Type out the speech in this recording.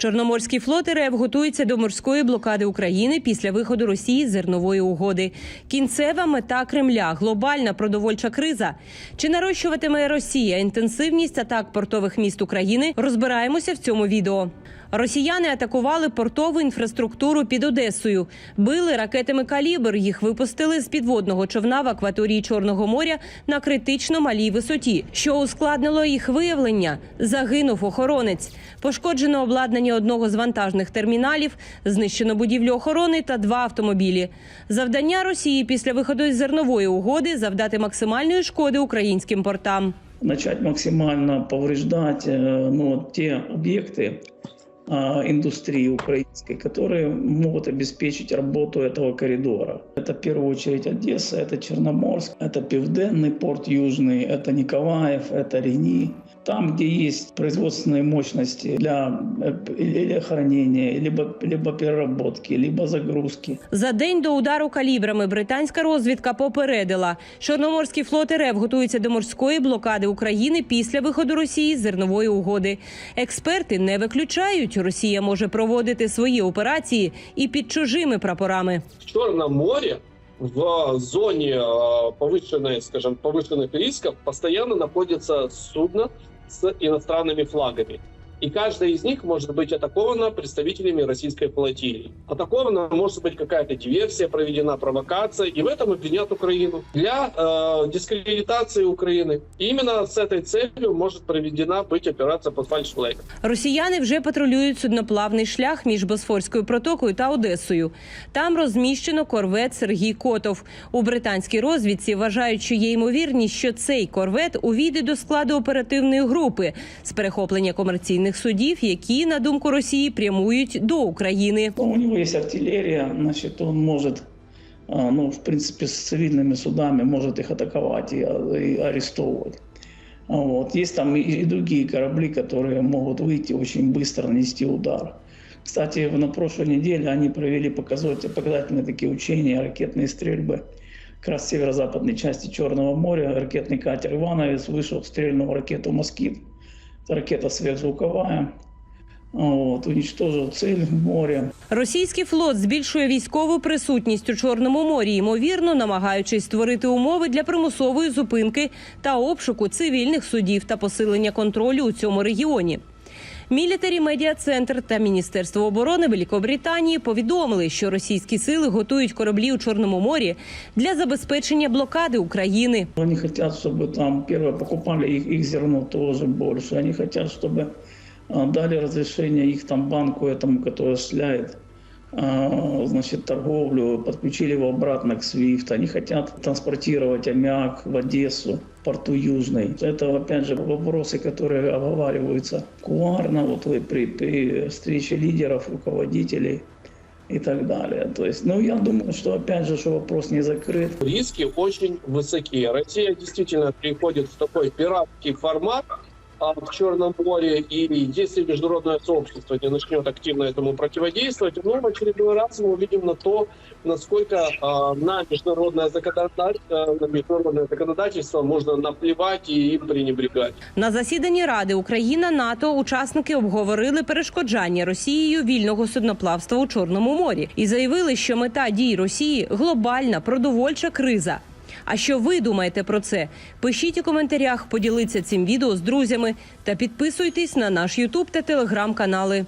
Чорноморський флот РФ готується до морської блокади України після виходу Росії з зернової угоди. Кінцева мета Кремля глобальна продовольча криза. Чи нарощуватиме Росія інтенсивність атак портових міст України? Розбираємося в цьому відео. Росіяни атакували портову інфраструктуру під Одесою, били ракетами калібр. Їх випустили з підводного човна в акваторії Чорного моря на критично малій висоті, що ускладнило їх виявлення. Загинув охоронець. Пошкоджено обладнання одного з вантажних терміналів, знищено будівлю охорони та два автомобілі. Завдання Росії після виходу із зернової угоди завдати максимальної шкоди українським портам. начать максимально повреждать э, ну, вот те объекты а, индустрии украинской, которые могут обеспечить работу этого коридора. Это в первую очередь Одесса, это Черноморск, это Пивденный порт Южный, это Николаев, это Рени. Там, где есть производственные мощности для э, или хранения, либо, либо переработки, либо загрузки. За день до удару калібрами британська розвідка попередила, Чорноморський флот РФ готується до морської блокади України після виходу Росії з зернової угоди. Експерти не виключають, Росія може проводити свої операції і під чужими прапорами. в Черном море в зоне э, повышенной, скажем, повышенных рисков постоянно находится судно с иностранными флагами И каждая из них может быть атакована представителями российской флотилии. Атакована может быть какая-то диверсия, проведена провокация, и в этом обвинят Украину для э, дискредитации Украины. И именно с этой целью может проведена быть операция под фальшфлагом. Росіяни вже патрулюють судноплавний шлях між Босфорською протокою та Одесою. Там розміщено корвет Сергій Котов. У британській розвідці вважають, що є ймовірність, що цей корвет увійде до складу оперативної групи з перехоплення комерційних судів, які, на думку Росії, прямують до України. Ну, У него есть артиллерия, значит, он может, а, ну, в принципе, с цивильными судами может их атаковать и, а, и арестовывать. А Вот. Есть там и, и другие корабли, которые могут выйти очень быстро, нанести удар. Кстати, в- на прошлой неделе они провели показатель- показательные такие учения, ракетные стрельбы. Как раз в северо-западной части Черного моря ракетный катер «Ивановец» вышел, стрельнул ракету «Москит». Ракета сверхзвуковая. От, унічтожив ціль в морі. Російський флот збільшує військову присутність у Чорному морі, ймовірно, намагаючись створити умови для примусової зупинки та обшуку цивільних судів та посилення контролю у цьому регіоні. Мілітарі медіа центр та Міністерство оборони Великобританії повідомили, що російські сили готують кораблі у Чорному морі для забезпечення блокади України. Они хотят, чтобы там первое покупали их, их зерно тоже больше. Они хотят, чтобы а, дали разрешение их там банку этому, который осуществляет а, значит, торговлю, подключили его обратно к SWIFT. Они хотят транспортировать аммиак в Одессу, в порту Южный. Это, опять же, вопросы, которые оговариваются кулуарно вот, вы при, при встрече лидеров, руководителей и так далее. То есть, ну, я думаю, что, опять же, что вопрос не закрыт. риски очень высоки. Россия действительно переходит в такой пиратский формат а, в Черном море, и если международное сообщество не начнет активно этому противодействовать, ну, в очередной раз мы увидим на то, насколько а, на, международное законодательство, на международное законодательство можно наплевать и им пренебрегать. На засіданні Ради Україна НАТО учасники обговорили перешкоджання Росією вільного судноплавства у Чорному морі і заявили, що мета дій Росії глобальна продовольча криза. А що ви думаєте про це? Пишіть у коментарях, поділіться цим відео з друзями та підписуйтесь на наш Ютуб та телеграм канали.